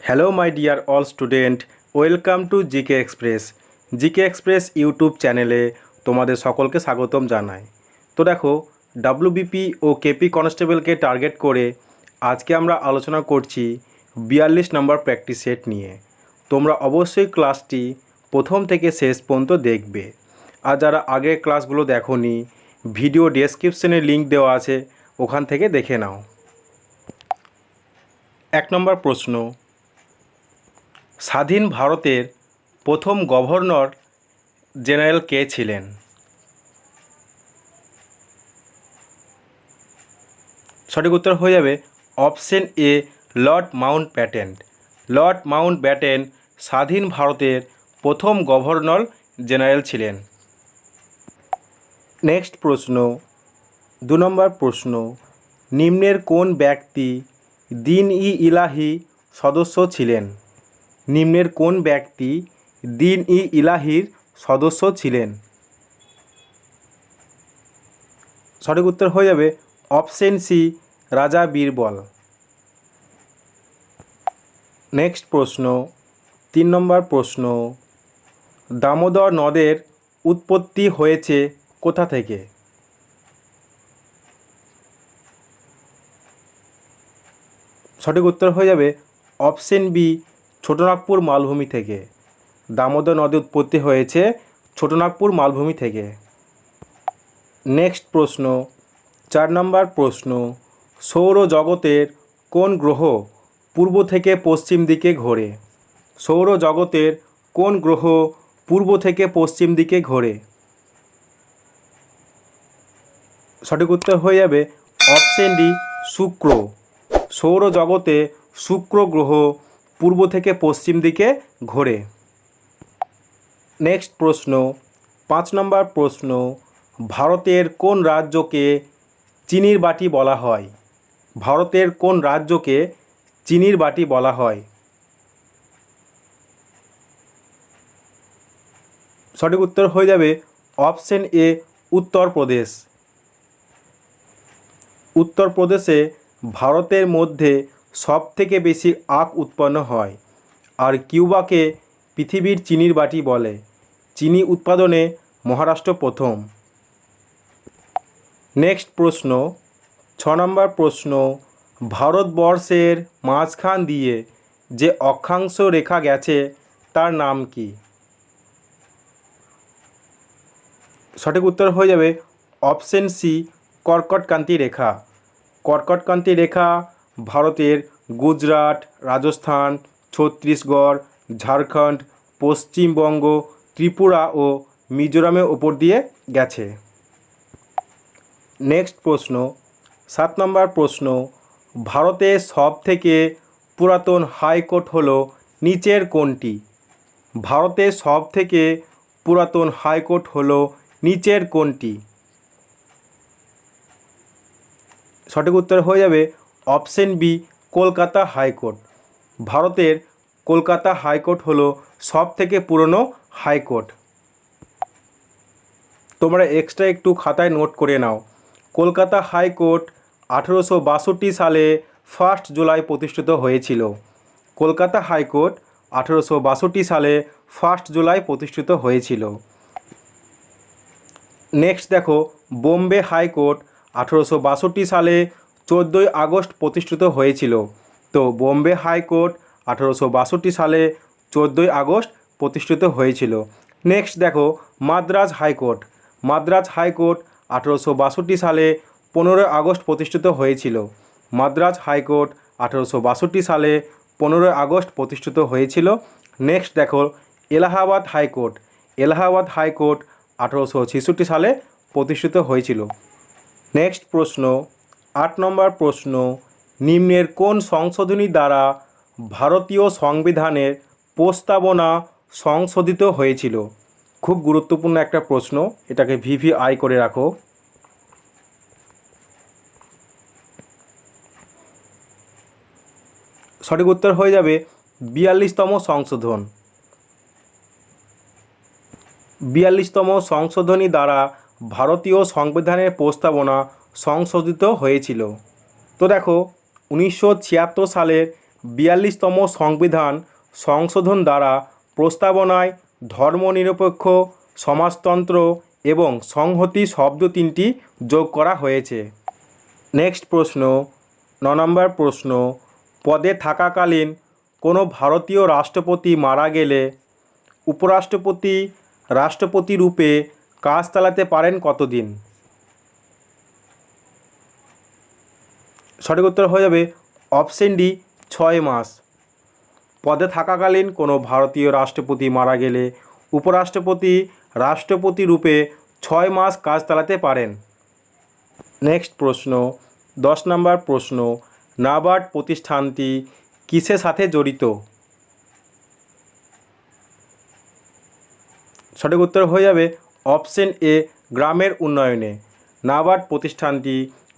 Hello my dear all student welcome to GK express GK express YouTube চ্যানেলে তোমাদের সকলকে স্বাগতম জানাই। তো দেখো ডাব্লিউবিপি ও কেপি কনস্টেবলকে টার্গেট করে আজকে আমরা আলোচনা করছি বিয়াল্লিশ নম্বর প্র্যাকটিস সেট নিয়ে। তোমরা অবশ্যই ক্লাসটি প্রথম থেকে শেষ পর্যন্ত দেখবে। আর যারা আগের ক্লাসগুলো দেখোনি ভিডিও ডেসক্রিপশনে লিংক দেওয়া আছে, ওখান থেকে দেখে নাও। এক নম্বর প্রশ্ন স্বাধীন ভারতের প্রথম গভর্নর জেনারেল কে ছিলেন? সঠিক উত্তর হয়ে যাবে option A, Lord Mountbatten. Lord Mountbatten স্বাধীন ভারতের প্রথম গভর্নর জেনারেল ছিলেন। নেক্সট প্রশ্ন, দু নম্বর প্রশ্ন, নিম্নের কোন ব্যক্তি দিন ই ইলাহি সদস্য ছিলেন? নিম্নের কোন ব্যক্তি দিন ই ইলাহির সদস্য ছিলেন? সঠিক উত্তর হয়ে যাবে অপশন সি, রাজা বীরবল। নেক্সট প্রশ্ন, তিন নম্বর প্রশ্ন, দামোদর নদের উৎপত্তি হয়েছে কোথা থেকে? সঠিক উত্তর হয়ে যাবে অপশন বি ছোটনাগপুর মালভূমি থেকে। দামোদর নদী উৎপত্তি হয়েছে ছোটনাগপুর মালভূমি থেকে। নেক্সট প্রশ্ন, চার নম্বর প্রশ্ন সৌরজগতের কোন গ্রহ পূর্ব থেকে পশ্চিম দিকে ঘোরে? সৌরজগতের কোন গ্রহ পূর্ব থেকে পশ্চিম দিকে ঘোরে? সঠিক উত্তর হয়ে যাবে অপশন ডি, শুক্র। সৌরজগতে শুক্র গ্রহ পূর্ব থেকে পশ্চিম দিকে ঘোরে। নেক্সট প্রশ্ন, পাঁচ নম্বর প্রশ্ন, ভারতের কোন রাজ্যকে চিনির বাটি বলা হয়? ভারতের কোন রাজ্যকে চিনির বাটি বলা হয়? সঠিক উত্তর হয়ে যাবে অপশন এ, উত্তরপ্রদেশ। উত্তরপ্রদেশে ভারতের মধ্যে সব থেকে বেশি আখ উৎপন্ন হয়। আর কিউবাকে পৃথিবীর চিনির বাটি বলে। চিনি উৎপাদনে মহারাষ্ট্র প্রথম। নেক্সট প্রশ্ন। ছ নম্বর প্রশ্ন। ভারতবর্ষের মাঝখান দিয়ে যে অক্ষাংশ রেখা গেছে, তার নাম কি? সঠিক উত্তর হয়ে যাবে অপশন সি কর্কটকান্তি রেখা। কর্কটকান্তি রেখা ভারতের গুজরাট, রাজস্থান, ছত্তিশগড়, ঝাড়খণ্ড, পশ্চিমবঙ্গ, ত্রিপুরা ও মিজোরামের ওপর দিয়ে গেছে। নেক্সট প্রশ্ন। সাত নম্বর প্রশ্ন। ভারতের সব থেকে পুরাতন হাইকোর্ট হলো নিচের কোনটি? ভারতের সব থেকে পুরাতন হাইকোর্ট হলো নিচের কোনটি? সঠিক উত্তর হয়ে যাবে অপশন বি, কলকাতা হাইকোর্ট। ভারতের কলকাতা হাইকোর্ট হলো সব থেকে পুরনো হাইকোর্ট। তোমরা এক্সট্রা একটু খাতায় নোট করে নাও। কলকাতা হাইকোর্ট আঠেরোশো বাষট্টি সালে ফার্স্ট জুলাই প্রতিষ্ঠিত হয়েছিল। কলকাতা হাইকোর্ট আঠেরোশো বাষট্টি সালে ফার্স্ট জুলাই প্রতিষ্ঠিত হয়েছিল। নেক্সট দেখো, বোম্বে হাইকোর্ট আঠেরোশো বাষট্টি সালে চোদ্দোই আগস্ট প্রতিষ্ঠিত হয়েছিল। তো বোম্বে হাইকোর্ট আঠেরোশো বাষট্টি সালে চোদ্দোই আগস্ট প্রতিষ্ঠিত হয়েছিল। নেক্সট দেখো, মাদ্রাজ হাইকোর্ট। মাদ্রাজ হাইকোর্ট আঠেরোশো বাষট্টি সালে পনেরোই আগস্ট প্রতিষ্ঠিত হয়েছিল। মাদ্রাজ হাইকোর্ট আঠেরোশো বাষট্টি সালে পনেরোই আগস্ট প্রতিষ্ঠিত হয়েছিল। নেক্সট দেখো, এলাহাবাদ হাইকোর্ট। এলাহাবাদ হাইকোর্ট আঠেরোশো ছেষট্টি সালে প্রতিষ্ঠিত হয়েছিল। নেক্সট প্রশ্ন। আট নম্বর প্রশ্ন, নিম্নের কোন সংশোধনী দ্বারা ভারতীয় সংবিধানের প্রস্তাবনা সংশোধিত হয়েছিল? খুব গুরুত্বপূর্ণ একটা প্রশ্ন, এটাকে ভিভি আই করে রাখো। সঠিক উত্তর হয়ে যাবে বিয়াল্লিশতম সংশোধন। বিয়াল্লিশতম সংশোধনী দ্বারা ভারতীয় সংবিধানের প্রস্তাবনা সংশোধিত হয়েছিল। তো দেখো, উনিশশো ছিয়াত্তর সালের বিয়াল্লিশতম সংবিধান সংশোধন দ্বারা প্রস্তাবনায় ধর্মনিরপেক্ষ, সমাজতন্ত্র এবং সংহতি শব্দ তিনটি যোগ করা হয়েছে। নেক্সট প্রশ্ন, ন নম্বর প্রশ্ন, পদে থাকাকালীন কোনো ভারতীয় রাষ্ট্রপতি মারা গেলে উপরাষ্ট্রপতি, রাষ্ট্রপতি রূপে কাজ চালাতে পারেন কতদিন? সঠিক উত্তর হয়ে যাবে অপশন ডি, ছয় মাস। পদে থাকাকালীন কোনো ভারতীয় রাষ্ট্রপতি মারা গেলে উপরাষ্ট্রপতি রাষ্ট্রপতি রূপে ছয় মাস কাজ চালাতে পারেন। নেক্সট প্রশ্ন, দশ নম্বর প্রশ্ন, নাবার্ড প্রতিষ্ঠানটি কিসের সাথে জড়িত? সঠিক উত্তর হয়ে যাবে অপশন এ, গ্রামের উন্নয়নে। নাবার্ড প্রতিষ্ঠানটি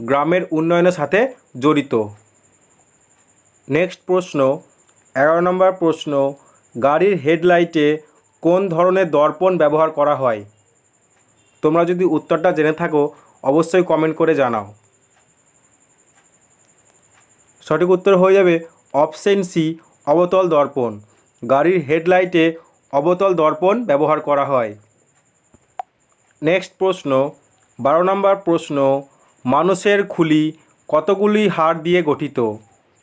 গ্রামের উন্নয়নের সাথে জড়িত। নেক্সট প্রশ্ন, এগারো নম্বর প্রশ্ন, গাড়ির হেডলাইটে কোন ধরনের দর্পণ ব্যবহার করা হয়? তোমরা যদি উত্তরটা জেনে থাকো, অবশ্যই কমেন্ট করে জানাও। সঠিক উত্তর হয়ে যাবে অপশন সি, অবতল দর্পণ। গাড়ির হেডলাইটে অবতল দর্পণ ব্যবহার করা হয়। নেক্সট প্রশ্ন, বারো নম্বর প্রশ্ন, মানুষের খুলি কতগুলি হাড় দিয়ে গঠিত?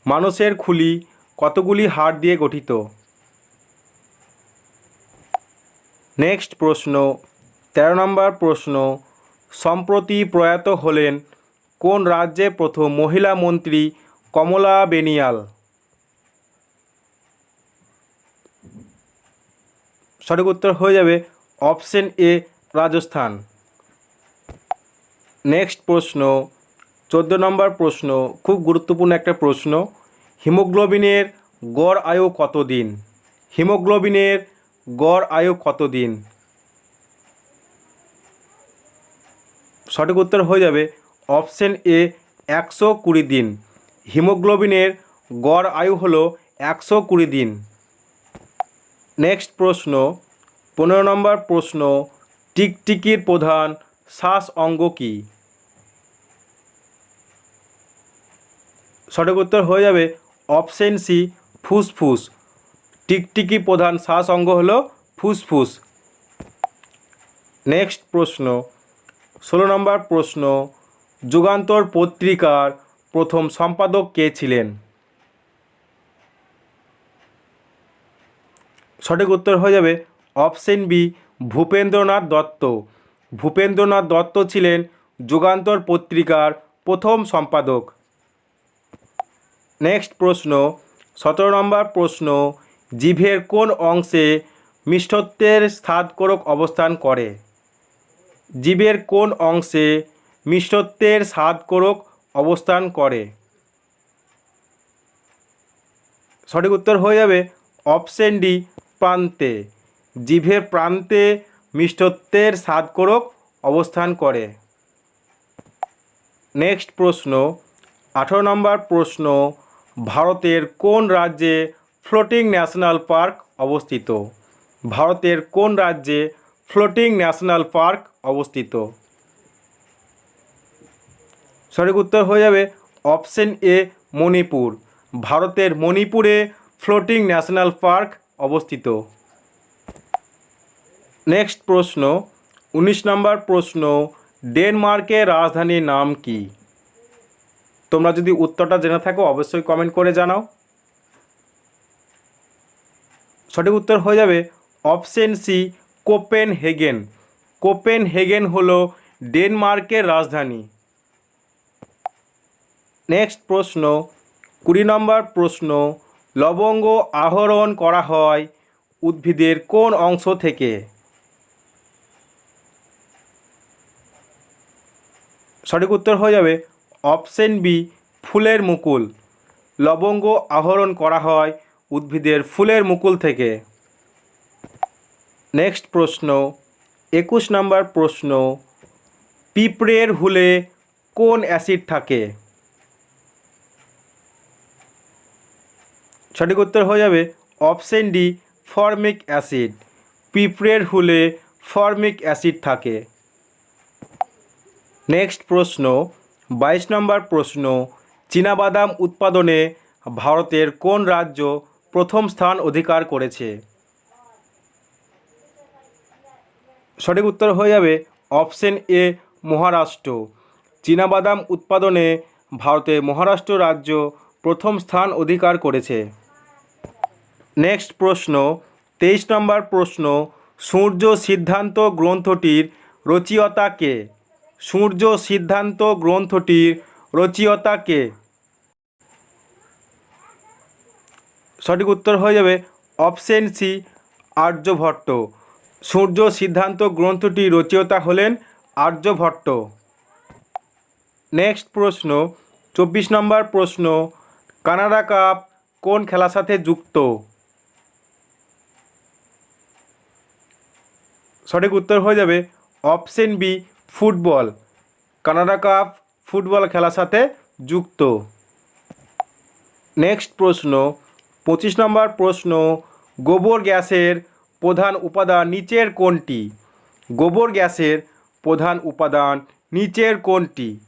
মানুষের খুলি কতগুলি হাড় দিয়ে গঠিত? নেক্সট প্রশ্ন। তেরো নম্বর প্রশ্ন। সম্প্রতি প্রয়াত হলেন কোন রাজ্যে প্রথম মহিলা মন্ত্রী কমলা বেনিয়াল? সঠিক উত্তর হয়ে যাবে অপশন এ, রাজস্থান। নেক্সট প্রশ্ন। চোদ্দ নম্বর প্রশ্ন, খুব গুরুত্বপূর্ণ একটা প্রশ্ন, হিমোগ্লোবিনের গড় আয়ু কত দিন হিমোগ্লোবিনের গড় আয়ু কত দিন সঠিক উত্তর হয়ে যাবে অপশন এ, একশো কুড়ি দিন। হিমোগ্লোবিনের গড় আয়ু হলো একশো কুড়ি দিন। নেক্সট প্রশ্ন, পনেরো নম্বর প্রশ্ন, টিকটিকির প্রধান শ্বাস অঙ্গ কী? সঠিক উত্তর হয়ে যাবে অপশন সি, ফুসফুস। টিকটিকি প্রধান শ্বাস অঙ্গ হলো ফুসফুস। নেক্সট প্রশ্ন, ষোলো নম্বর প্রশ্ন, যুগান্তর পত্রিকার প্রথম সম্পাদক কে ছিলেন? সঠিক উত্তর হয়ে যাবে অপশন বি, ভূপেন্দ্রনাথ দত্ত। ভূপেন্দ্রনাথ দত্ত ছিলেন যুগান্তর পত্রিকার প্রথম সম্পাদক। নেক্সট প্রশ্ন, সতেরো নম্বর প্রশ্ন জিভের কোন অংশে মিষ্টত্বের স্বাদকরক অবস্থান করে? জীবের কোন অংশে মিষ্টত্বের স্বাদকরক অবস্থান করে? সঠিক উত্তর হয়ে যাবে অপশন ডি, প্রান্তে। জিভের প্রান্তে মিষ্টত্বের স্বাদকরক অবস্থান করে। নেক্সট প্রশ্ন, আঠারো নম্বর প্রশ্ন ভারতের কোন রাজ্যে ফ্লোটিং ন্যাশনাল পার্ক অবস্থিত? ভারতের কোন রাজ্যে ফ্লোটিং ন্যাশনাল পার্ক অবস্থিত? সঠিক উত্তর হয়ে যাবে অপশন এ, মণিপুর। ভারতের মণিপুরে ফ্লোটিং ন্যাশনাল পার্ক অবস্থিত। নেক্সট প্রশ্ন, উনিশ নম্বর প্রশ্ন, ডেনমার্কের রাজধানীর নাম কি? তোমরা যদি উত্তরটা জেনে থাকো, অবশ্যই কমেন্ট করে জানাও। সঠিক উত্তর হয়ে যাবে option C Copenhagen Copenhagen হলো ডেনমার্কের রাজধানী। নেক্সট প্রশ্ন, কুড়ি নম্বর প্রশ্ন, লবঙ্গ আহরণ করা হয় উদ্ভিদের কোন অংশ থেকে? সঠিক উত্তর হয়ে যাবে অপশন বি, ফুলের মুকুল। লবঙ্গ আহরণ করা হয় উদ্ভিদের ফুলের মুকুল থেকে। নেক্সট প্রশ্ন, একুশ নম্বর প্রশ্ন, পিঁপড়ের হুলে কোন অ্যাসিড থাকে? সঠিক উত্তর হয়ে যাবে অপশন ডি, ফর্মিক অ্যাসিড। পিঁপড়ের হুলে ফর্মিক অ্যাসিড থাকে। নেক্সট প্রশ্ন বাইশ নম্বর প্রশ্ন, চীনাবাদাম উৎপাদনে ভারতের কোন রাজ্য প্রথম স্থান অধিকার করেছে? সঠিক উত্তর হয়ে যাবে অপশন এ, মহারাষ্ট্র। চীনাবাদাম উৎপাদনে ভারতে মহারাষ্ট্র রাজ্য প্রথম স্থান অধিকার করেছে। নেক্সট প্রশ্ন, তেইশ নম্বর প্রশ্ন, সূর্য সিদ্ধান্ত গ্রন্থটির রচয়িতা কে? সূর্য সিদ্ধান্ত গ্রন্থটির রচয়িতা কে? সঠিক উত্তর হয়ে যাবে অপশন সি, আর্যভট্ট। সূর্য সিদ্ধান্ত গ্রন্থটি রচয়িতা হলেন আর্যভট্ট। নেক্সট প্রশ্ন, চব্বিশ নম্বর প্রশ্ন, কানাডা কাপ কোন খেলার সাথে যুক্ত? সঠিক উত্তর হয়ে যাবে option B football. Canada cup football খেলার সাথে যুক্ত। নেক্সট প্রশ্ন, পঁচিশ নম্বর প্রশ্ন, গোবর গ্যাসের প্রধান উপাদান নিচের কোনটি? গোবর গ্যাসের প্রধান উপাদান নিচের কোনটি?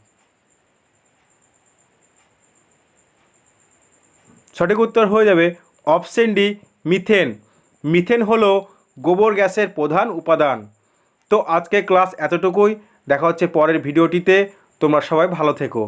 সঠিক উত্তর হয়ে যাবে অপশন ডি, মিথেন। মিথেন হলো গোবর গ্যাসের প্রধান উপাদান। তো আজকে ক্লাস এতটুকুই। দেখা হচ্ছে পরের ভিডিওটিতে। তোমরা সবাই ভালো থেকো।